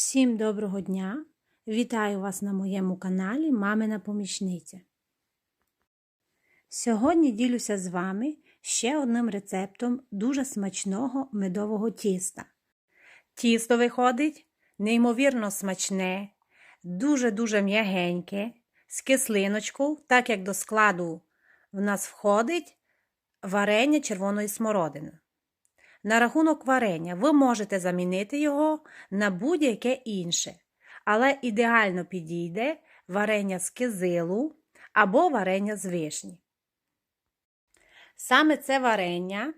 Всім доброго дня! Вітаю вас на моєму каналі Мамина Помічниця. Сьогодні ділюся з вами ще одним рецептом дуже смачного медового тіста. Тісто виходить неймовірно смачне, дуже-дуже м'ягеньке, з кислиночкою, так як до складу в нас входить варення червоної смородини. На рахунок варення ви можете замінити його на будь-яке інше, але ідеально підійде варення з кизилу або варення з вишні. Саме це варення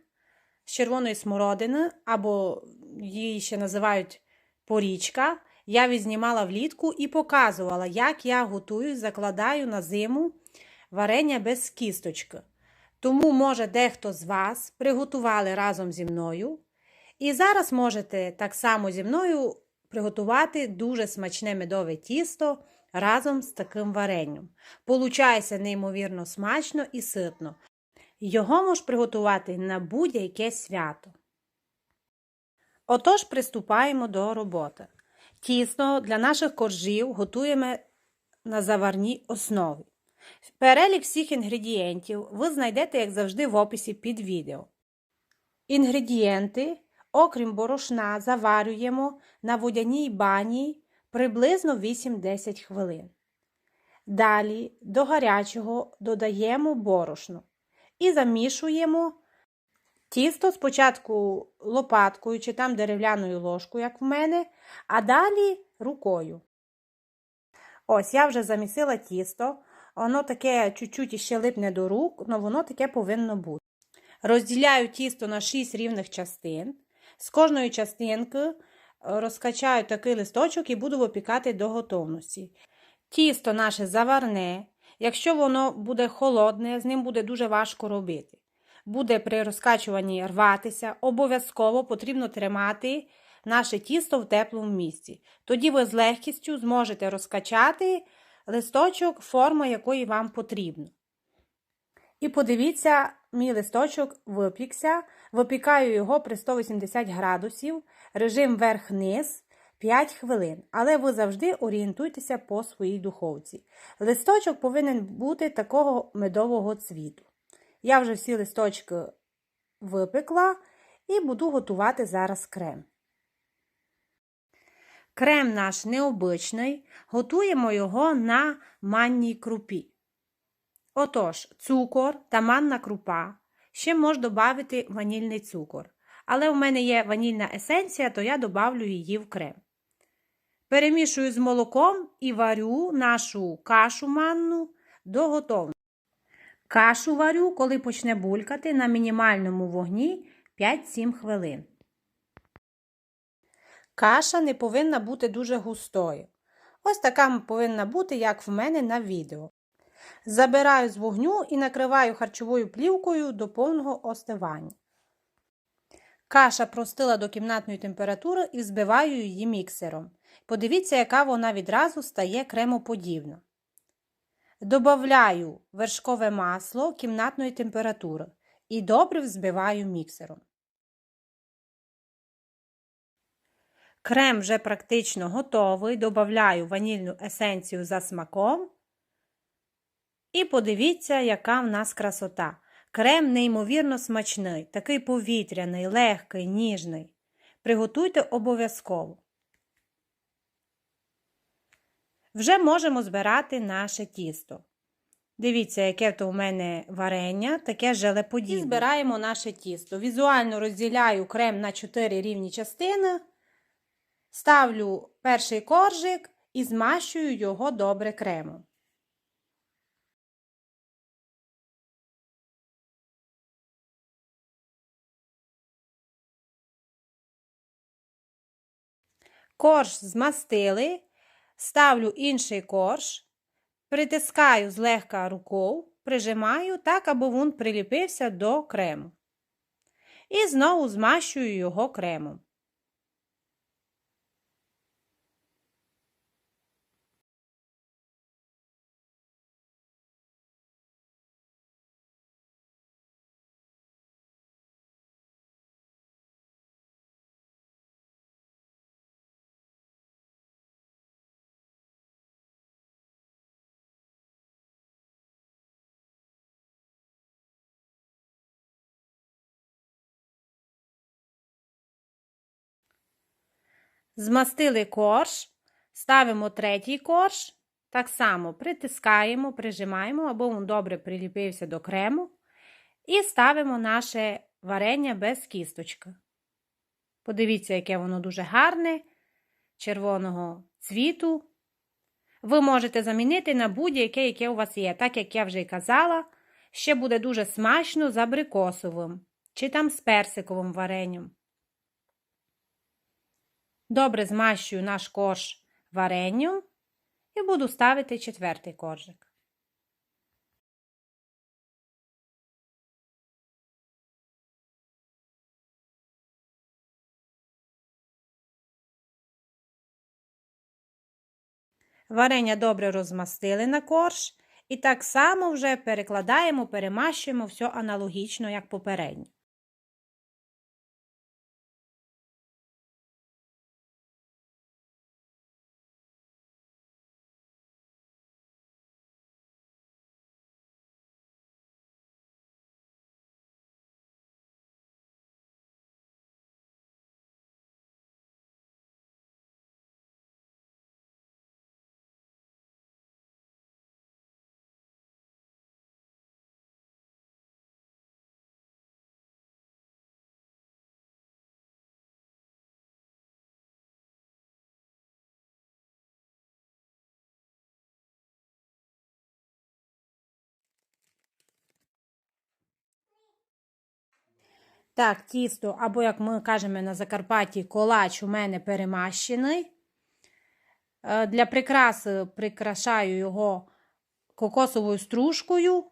з червоної смородини, або її ще називають порічка, я відзнімала влітку і показувала, як я готую, закладаю на зиму варення без кісточки. Тому, може, дехто з вас приготували разом зі мною. І зараз можете так само зі мною приготувати дуже смачне медове тісто разом з таким варенням. Получається неймовірно смачно і ситно. Його можеш приготувати на будь-яке свято. Отож, приступаємо до роботи. Тісто для наших коржів готуємо на заварній основі. Перелік всіх інгредієнтів ви знайдете, як завжди, в описі під відео. Інгредієнти, окрім борошна, заварюємо на водяній бані приблизно 8-10 хвилин. Далі до гарячого додаємо борошно і замішуємо тісто спочатку лопаткою чи там дерев'яною ложкою, як в мене, а далі рукою. Ось я вже замісила тісто. Воно таке чуть-чуть іще липне до рук, але воно таке повинно бути. Розділяю тісто на 6 рівних частин. З кожної частинки е, розкачаю такий листочок і буду випікати до готовності. Тісто наше заварне, якщо воно буде холодне, з ним буде дуже важко робити. Буде при розкачуванні рватися, обов'язково потрібно тримати наше тісто в теплому місці. Тоді ви з легкістю зможете розкачати листочок, форма якої вам потрібна. І подивіться, мій листочок випікся. Випікаю його при 180 градусів, режим верх-низ 5 хвилин. Але ви завжди орієнтуйтеся по своїй духовці. Листочок повинен бути такого медового цвіту. Я вже всі листочки випекла і буду готувати зараз крем. Крем наш необичний, готуємо його на манній крупі. Отож, цукор та манна крупа. Ще можна додати ванільний цукор. Але в мене є ванільна есенція, то я добавлю її в крем. Перемішую з молоком і варю нашу кашу манну до готовності. Кашу варю, коли почне булькати на мінімальному вогні 5-7 хвилин. Каша не повинна бути дуже густою. Ось така повинна бути, як в мене на відео. Забираю з вогню і накриваю харчовою плівкою до повного остивання. Каша простила до кімнатної температури і взбиваю її міксером. Подивіться, яка вона відразу стає кремоподібна. Добавляю вершкове масло кімнатної температури і добре взбиваю міксером. Крем вже практично готовий. Добавляю ванільну есенцію за смаком. І подивіться, яка в нас красота. Крем неймовірно смачний, такий повітряний, легкий, ніжний. Приготуйте обов'язково. Вже можемо збирати наше тісто. Дивіться, яке то у мене варення, таке желеподібне. І збираємо наше тісто. Візуально розділяю крем на 4 рівні частини. Ставлю перший коржик і змащую його добре кремом. Корж змастили, ставлю інший корж, притискаю злегка рукою, прижимаю так, аби він приліпився до крему. І знову змащую його кремом. Змастили корж, ставимо третій корж, так само притискаємо, прижимаємо, або він добре приліпився до крему. І ставимо наше варення без кісточки. Подивіться, яке воно дуже гарне, червоного цвіту. Ви можете замінити на будь-яке, яке у вас є. Так як я вже й казала, ще буде дуже смачно з абрикосовим чи там з персиковим варенням. Добре змащую наш корж варенням і буду ставити четвертий коржик. Варення добре розмастили на корж і так само вже перекладаємо, перемащуємо все аналогічно, як попередньо. Так, тісто, або, як ми кажемо на Закарпатті, колач у мене перемащений. Е, Для прикраси прикрашаю його кокосовою стружкою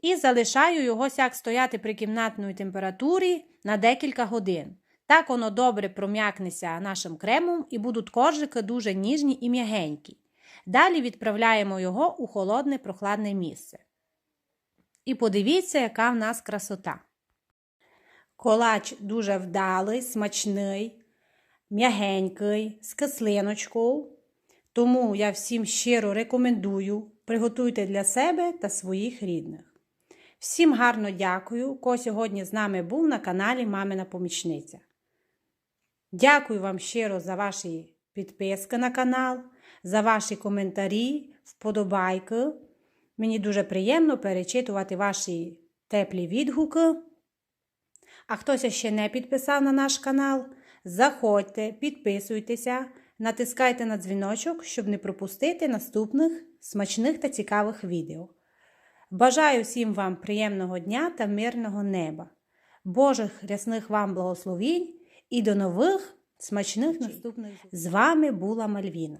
і залишаю його сяк стояти при кімнатній температурі на декілька годин. Так воно добре пром'якнеться нашим кремом і будуть коржики дуже ніжні і м'ягенькі. Далі відправляємо його у холодне прохладне місце. І подивіться, яка в нас красота. Колач дуже вдалий, смачний, м'ягенький, з кислиночкою. Тому я всім щиро рекомендую приготуйте для себе та своїх рідних. Всім гарно дякую, ко сьогодні з нами був на каналі Мамина Помічниця. Дякую вам щиро за ваші підписки на канал, за ваші коментарі, вподобайки. Мені дуже приємно перечитувати ваші теплі відгуки. А хтось ще не підписав на наш канал, заходьте, підписуйтеся, натискайте на дзвіночок, щоб не пропустити наступних смачних та цікавих відео. Бажаю всім вам приємного дня та мирного неба, Божих рясних вам благословінь і до нових смачних наступних. З вами була Мальвіна.